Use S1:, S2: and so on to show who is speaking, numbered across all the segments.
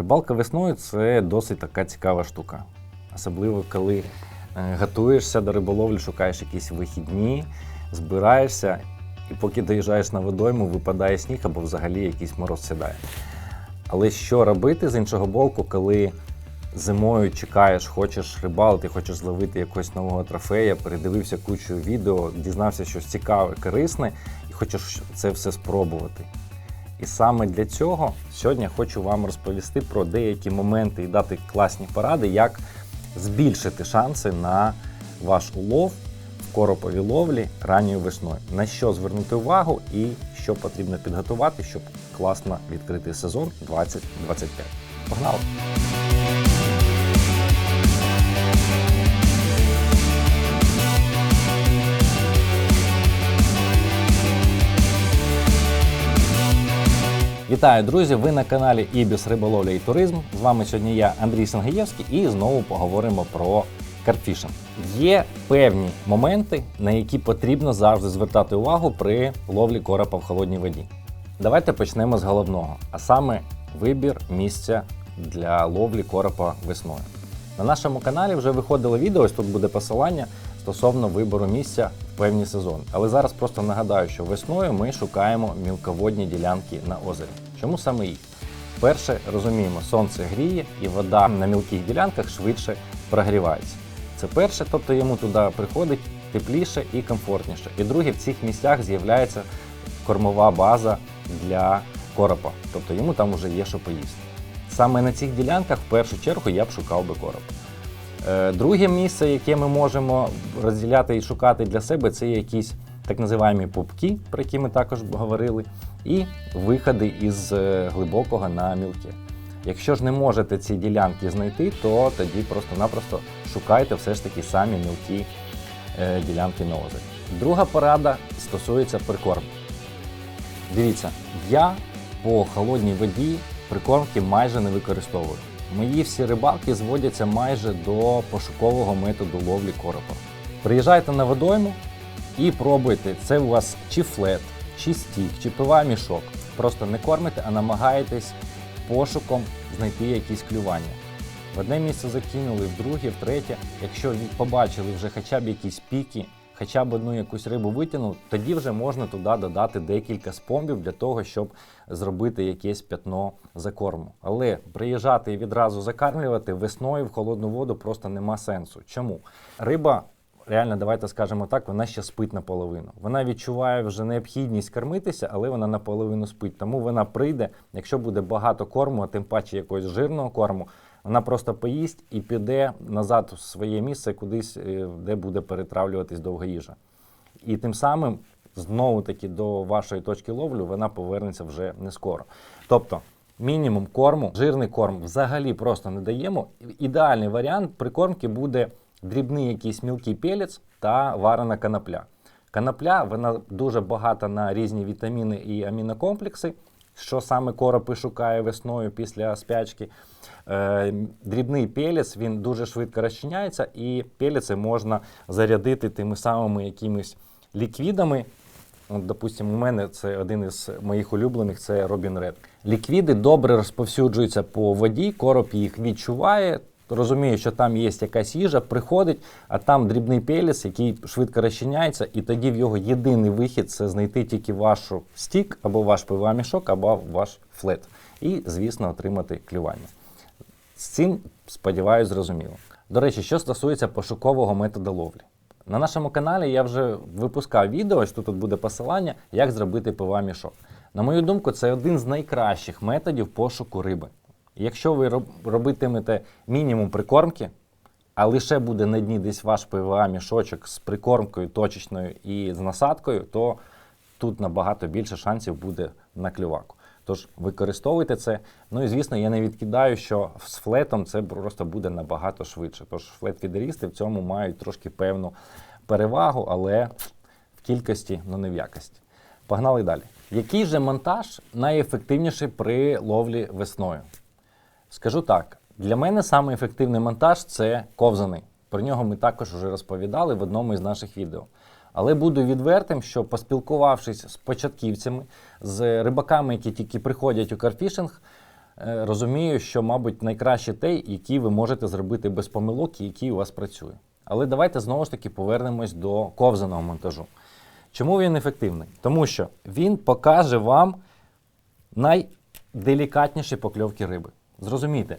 S1: Рибалка весною це досить така цікава штука. Особливо, коли е, готуєшся до риболовлі, шукаєш якісь вихідні, збираєшся, і поки доїжджаєш на водойму, випадає сніг або взагалі якийсь мороз сідає. Але що робити з іншого боку, коли зимою чекаєш, хочеш рибалити, хочеш зловити якогось нового трофея, передивився кучу відео, дізнався щось цікаве, корисне, і хочеш це все спробувати. І саме для цього сьогодні я хочу вам розповісти про деякі моменти і дати класні поради, як збільшити шанси на ваш улов в короповій ловлі ранньою весною. На що звернути увагу і що потрібно підготувати, щоб класно відкрити сезон 2025. Погнали! Вітаю, друзі! Ви на каналі Ібіс Риболовля і Туризм. З вами сьогодні я, Андрій Сангієвський, і знову поговоримо про карпфішинг. Є певні моменти, на які потрібно завжди звертати увагу при ловлі коропа в холодній воді. Давайте почнемо з головного, а саме вибір місця для ловлі коропа весною. На нашому каналі вже виходило відео, ось тут буде посилання стосовно вибору місця певні сезони. Але зараз просто нагадаю, що весною ми шукаємо мілководні ділянки на озері. Чому саме їх? Перше, розуміємо, сонце гріє і вода на мілких ділянках швидше прогрівається. Це перше, тобто йому туди приходить тепліше і комфортніше. І друге, в цих місцях з'являється кормова база для коропа, тобто йому там вже є що поїсти. Саме на цих ділянках в першу чергу я б шукав би коропа. Е, Друге місце, яке ми можемо розділяти і шукати для себе, це якісь так називаємо пупки, про які ми також говорили, і виходи із е, глибокого на мілке. Якщо ж не можете ці ділянки знайти, то тоді просто-напросто шукайте все ж таки самі мілкі е, ділянки на озері. Друга порада стосується прикормки. Дивіться, я по холодній воді прикормки майже не використовую. Мої всі рибалки зводяться майже до пошукового методу ловлі коропа. Приїжджайте на водойму і пробуйте. Це у вас чи флет, чи стік, чи пива мішок. Просто не кормите, а намагаєтесь пошуком знайти якісь клювання. В одне місце закинули, в друге, в третє. Якщо побачили вже хоча б якісь піки, хоча б одну якусь рибу витягнув, тоді вже можна туди додати декілька спомбів для того, щоб зробити якесь п'ятно закорму. Але приїжджати і відразу закармлювати весною в холодну воду просто нема сенсу. Чому? Риба. Реально, давайте скажемо так, вона ще спить наполовину. Вона відчуває вже необхідність кормитися, але вона наполовину спить. Тому вона прийде, якщо буде багато корму, а тим паче якогось жирного корму, вона просто поїсть і піде назад в своє місце, кудись, е, де буде перетравлюватись довга їжа. І тим самим, знову таки, до вашої точки ловлю вона повернеться вже не скоро. Тобто, мінімум корму, жирний корм взагалі просто не даємо. Ідеальний варіант прикормки буде дрібний якийсь мілкий пелець та варена канапля. Канапля вона дуже багата на різні вітаміни і амінокомплекси, що саме коропи шукає весною після спячки. Е, дрібний пелець він дуже швидко розчиняється, і пелеці можна зарядити тими самими якимись ліквідами. Допустимо, у мене це один із моїх улюблених це Робін Ред. Ліквіди добре розповсюджуються по воді, короб їх відчуває, розуміє, що там є якась їжа, приходить, а там дрібний пелець, який швидко розчиняється, і тоді в його єдиний вихід це знайти тільки вашу стік, або ваш пивовий мішок, або ваш флет. І, звісно, отримати клювання. З цим, сподіваюся, зрозуміло. До речі, що стосується пошукового методу ловлі. На нашому каналі я вже випускав відео, ось тут буде посилання, як зробити пива мішок. На мою думку, це один з найкращих методів пошуку риби. Якщо ви робитимете мінімум прикормки, а лише буде на дні десь ваш ПВА мішочок з прикормкою точечною і з насадкою, то тут набагато більше шансів буде на клюваку. Тож використовуйте це. Ну і звісно, я не відкидаю, що з флетом це просто буде набагато швидше. Тож флет-фідерісти в цьому мають трошки певну перевагу, але в кількості, ну не в якості. Погнали далі. Який же монтаж найефективніший при ловлі весною? Скажу так, для мене самий ефективний монтаж це ковзаний. Про нього ми також вже розповідали в одному із наших відео. Але буду відвертим, що поспілкувавшись з початківцями, з рибаками, які тільки приходять у карфішинг, е, розумію, що, мабуть, найкраще той, який ви можете зробити без помилок і який у вас працює. Але давайте знову ж таки повернемось до ковзаного монтажу. Чому він ефективний? Тому що він покаже вам найделікатніші покльовки риби. Зрозумійте,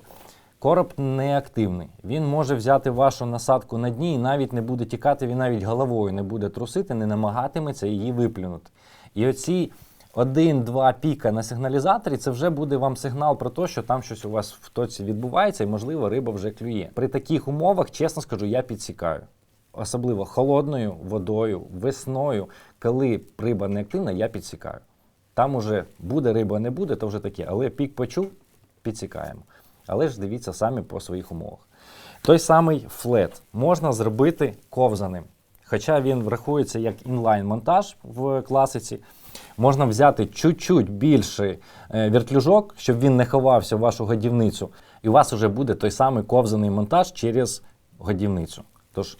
S1: короб не активний. Він може взяти вашу насадку на дні і навіть не буде тікати, він навіть головою не буде трусити, не намагатиметься її виплюнути. І оці один-два піка на сигналізаторі це вже буде вам сигнал про те, що там щось у вас в тоці відбувається, і, можливо, риба вже клює. При таких умовах, чесно скажу, я підсікаю. Особливо холодною водою, весною, коли риба не активна, я підсікаю. Там уже буде риба, не буде, то вже таке. Але пік почув, підсікаємо. Але ж дивіться самі по своїх умовах. Той самий флет можна зробити ковзаним. Хоча він врахується як інлайн-монтаж в класиці. Можна взяти чуть-чуть більший е, вертлюжок, щоб він не ховався в вашу годівницю. І у вас вже буде той самий ковзаний монтаж через годівницю. Тож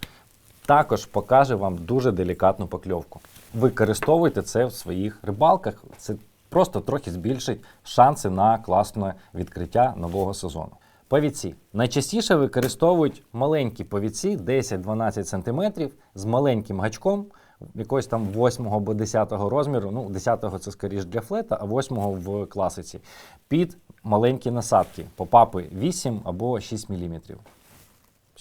S1: також покаже вам дуже делікатну покльовку. Використовуйте це в своїх рибалках. Це просто трохи збільшить шанси на класне відкриття нового сезону. Повідці. Найчастіше використовують маленькі повідці 10-12 см з маленьким гачком, якогось там 8 або 10 розміру. Ну, 10 це скоріш для флета, а 8 в класиці. Під маленькі насадки. Попапи 8 або 6 мм.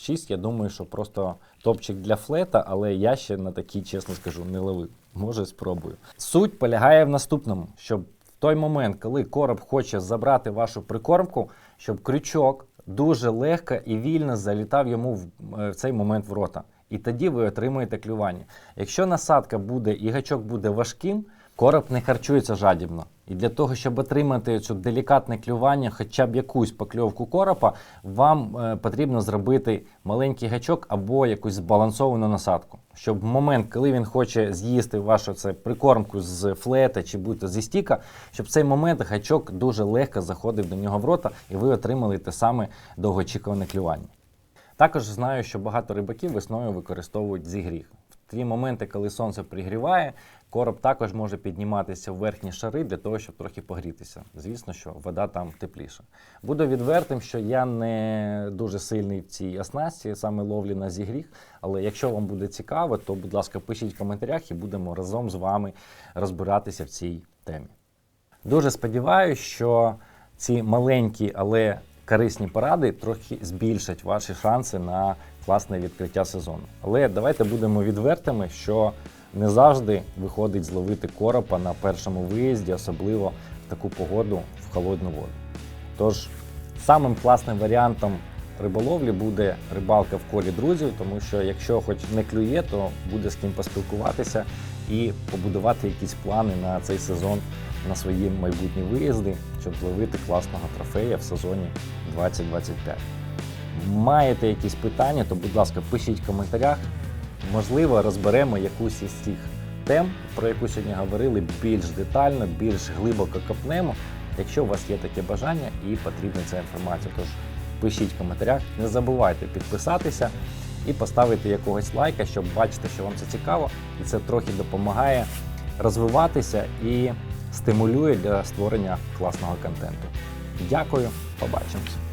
S1: 6, я думаю, що просто топчик для флета, але я ще на такі, чесно скажу, не ловив. Може, спробую. Суть полягає в наступному: щоб в той момент, коли короб хоче забрати вашу прикормку, щоб крючок дуже легко і вільно залітав йому в, е, в цей момент в рота. І тоді ви отримуєте клювання. Якщо насадка буде і гачок буде важким, короб не харчується жадібно. І для того, щоб отримати цю делікатне клювання, хоча б якусь покльовку коропа, вам е, потрібно зробити маленький гачок або якусь збалансовану насадку. Щоб в момент, коли він хоче з'їсти вашу це прикормку з флета чи будь-то зі стіка, щоб в цей момент гачок дуже легко заходив до нього в рота, і ви отримали те саме довгоочікуване клювання. Також знаю, що багато рибаків весною використовують зігріх. В ті моменти, коли сонце пригріває, короб також може підніматися в верхні шари для того, щоб трохи погрітися. Звісно, що вода там тепліша. Буду відвертим, що я не дуже сильний в цій оснасті, саме ловлі на зігріх. Але якщо вам буде цікаво, то, будь ласка, пишіть в коментарях і будемо разом з вами розбиратися в цій темі. Дуже сподіваюся, що ці маленькі, але корисні поради трохи збільшать ваші шанси на класне відкриття сезону. Але давайте будемо відвертими, що не завжди виходить зловити коропа на першому виїзді, особливо в таку погоду в холодну воду. Тож самим класним варіантом риболовлі буде рибалка в колі друзів, тому що якщо хоч не клює, то буде з ким поспілкуватися і побудувати якісь плани на цей сезон на свої майбутні виїзди, щоб зловити класного трофея в сезоні 2025. Маєте якісь питання, то, будь ласка, пишіть в коментарях. Можливо, розберемо якусь із цих тем, про яку сьогодні говорили, більш детально, більш глибоко копнемо, якщо у вас є таке бажання і потрібна ця інформація. Тож пишіть в коментарях, не забувайте підписатися і поставити якогось лайка, щоб бачити, що вам це цікаво, і це трохи допомагає розвиватися і стимулює для створення класного контенту. Дякую, побачимось!